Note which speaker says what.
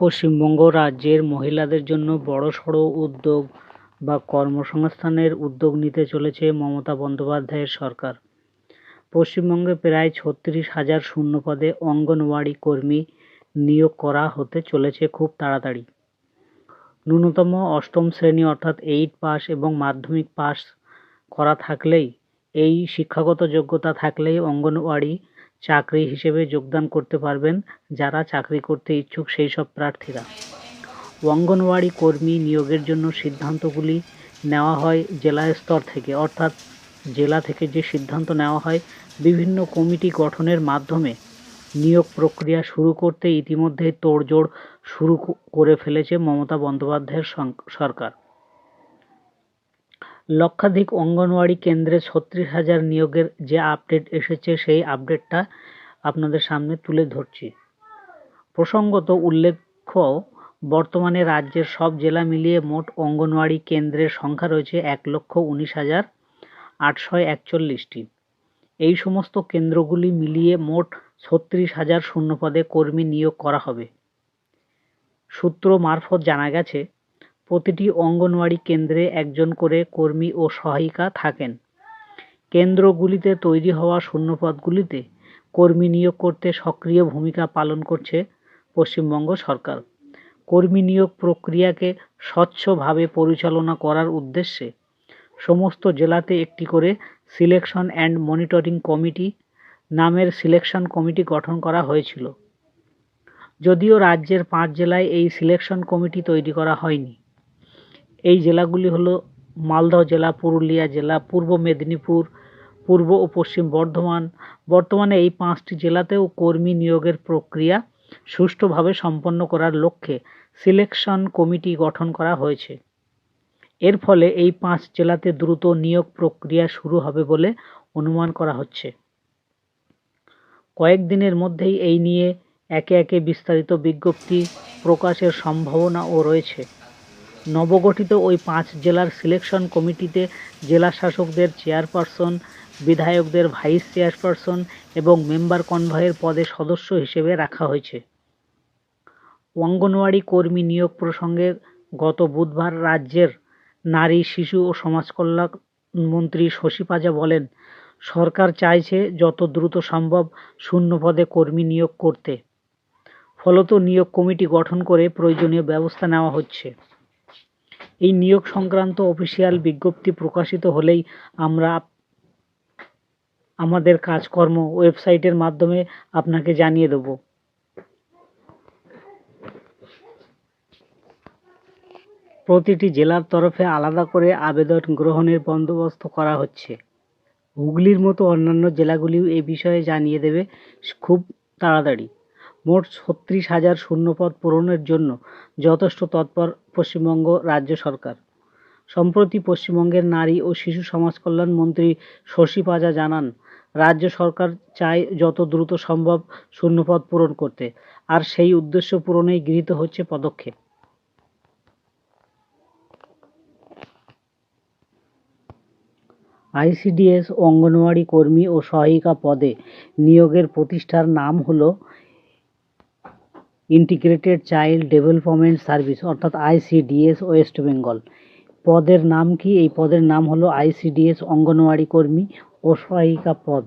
Speaker 1: পশ্চিমবঙ্গ রাজ্যের মহিলাদের জন্য বড়সড় উদ্যোগ বা কর্মসংস্থানের উদ্যোগ নিতে চলেছে মমতা বন্দ্যোপাধ্যায়ের সরকার। পশ্চিমবঙ্গে প্রায় ছত্রিশ হাজার শূন্য পদে অঙ্গনওয়াড়ি কর্মী নিয়োগ করা হতে চলেছে খুব তাড়াতাড়ি। ন্যূনতম অষ্টম শ্রেণি অর্থাৎ এইট পাস এবং মাধ্যমিক পাস করা থাকলেই, এই শিক্ষাগত যোগ্যতা থাকলেই অঙ্গনওয়াড়ি চাকরি হিসেবে যোগদান করতে পারবেন যারা চাকরি করতে ইচ্ছুক সেই সব প্রার্থীরা। অঙ্গনওয়াড়ি কর্মী নিয়োগের জন্য সিদ্ধান্তগুলি নেওয়া হয় জেলা স্তর থেকে, অর্থাৎ জেলা থেকে যে সিদ্ধান্ত নেওয়া হয় বিভিন্ন কমিটি গঠনের মাধ্যমে। নিয়োগ প্রক্রিয়া শুরু করতে ইতিমধ্যে তোড়জোড় শুরু করে ফেলেছে মমতা বন্দ্যোপাধ্যায়ের সরকার। লক্ষাধিক অঙ্গনওয়াড়ি কেন্দ্রে ছত্রিশ হাজার নিয়োগের যে আপডেট এসেছে, সেই আপডেটটা আপনাদের সামনে তুলে ধরছি। প্রসঙ্গত উল্লেখ্য, বর্তমানে রাজ্যের সব জেলা মিলিয়ে মোট অঙ্গনওয়াড়ি কেন্দ্রের সংখ্যা রয়েছে এক লক্ষ উনিশ হাজার আটশো একচল্লিশটি। এই সমস্ত কেন্দ্রগুলি মিলিয়ে মোট ছত্রিশ হাজার শূন্যপদে কর্মী নিয়োগ করা হবে। সূত্র মারফত জানা গেছে প্রতিটি অঙ্গনওয়াড়ি কেন্দ্রে একজন করে কর্মী ও সহায়িকা থাকেন। কেন্দ্রগুলিতে তৈরি হওয়া শূন্যপদগুলিতে কর্মী নিয়োগ করতে সক্রিয় ভূমিকা পালন করছে পশ্চিমবঙ্গ সরকার। কর্মী নিয়োগ প্রক্রিয়াকে স্বচ্ছভাবে পরিচালনা করার উদ্দেশ্যে সমস্ত জেলাতে একটি করে সিলেকশন অ্যান্ড মনিটরিং কমিটি নামের সিলেকশন কমিটি গঠন করা হয়েছিল। যদিও রাজ্যের পাঁচ জেলায় এই সিলেকশন কমিটি তৈরি করা হয়নি। জেলাগুলি হলো মালদহ জেলা, পুরুলিয়া জেলা, পূর্ব মেদিনীপুর, পূর্ব ও পশ্চিম বর্ধমান। বর্তমানে এই পাঁচটি জেলাতেও কর্মী নিয়োগের প্রক্রিয়া সুষ্ঠুভাবে সম্পন্ন করার লক্ষ্যে সিলেকশন কমিটি গঠন করা হয়েছে। এর ফলে এই পাঁচ জেলাতে দ্রুত নিয়োগ প্রক্রিয়া শুরু হবে বলে অনুমান করা হচ্ছে। কয়েকদিনের মধ্যেই এই নিয়ে একে একে বিস্তারিত বিজ্ঞপ্তি প্রকাশের সম্ভাবনাও রয়েছে। নবগঠিত ওই পাঁচ জেলার সিলেকশন কমিটিতে জেলা শাসকদের চেয়ারপারসন বিধায়কদের ভাইস চেয়ারপারসন এবং মেম্বার কনভয়ের পদে সদস্য হিসেবে রাখা হয়েছে। অঙ্গনওয়াড়ি কর্মী নিয়োগ প্রসঙ্গে গত বুধবার রাজ্যের নারী, শিশু ও সমাজ কল্যাণ মন্ত্রী শশী পাজা বলেন, সরকার চাইছে যত দ্রুত সম্ভব শূন্য পদে কর্মী নিয়োগ করতে। ফলত নিয়োগ কমিটি গঠন করে প্রয়োজনীয় ব্যবস্থা নেওয়া হচ্ছে। এই নিয়োগ সংক্রান্ত অফিসিয়াল বিজ্ঞপ্তি প্রকাশিত হলেই আমরা আমাদের কাজকর্ম ওয়েবসাইটের মাধ্যমে আপনাকে জানিয়ে দেব। প্রতিটি জেলার তরফে আলাদা করে আবেদন গ্রহণের বন্দোবস্ত করা হচ্ছে। হুগলির মতো অন্যান্য জেলাগুলিও এ বিষয়ে জানিয়ে দেবে খুব তাড়াতাড়ি। মোট ছত্রিশ হাজার শূন্যপদ পূরণের জন্য যথেষ্ট তৎপর পশ্চিমবঙ্গ রাজ্য সরকার। সম্প্রতি পশ্চিমবঙ্গের নারী ও শিশু সমাজ কল্যাণ মন্ত্রী শশী পাজা জানান, রাজ্য সরকার চায় যত দ্রুত সম্ভব শূন্যপদ পূরণ করতে, আর সেই উদ্দেশ্য পূরণেই গৃহীত হচ্ছে পদক্ষেপ। আইসিডিএস অঙ্গনওয়াড়ি কর্মী ও সহায়িকা পদে নিয়োগের প্রতিষ্ঠার নাম হলো ইন্টিগ্রেটেড চাইল্ড ডেভেলপমেন্ট সার্ভিস অর্থাৎ আইসিডিএস ওয়েস্ট বেঙ্গল পদের নাম কি? এই পদের নাম হলো আইসিডিএস অঙ্গনওয়াড়ি কর্মী ও সহায়িকা পদ।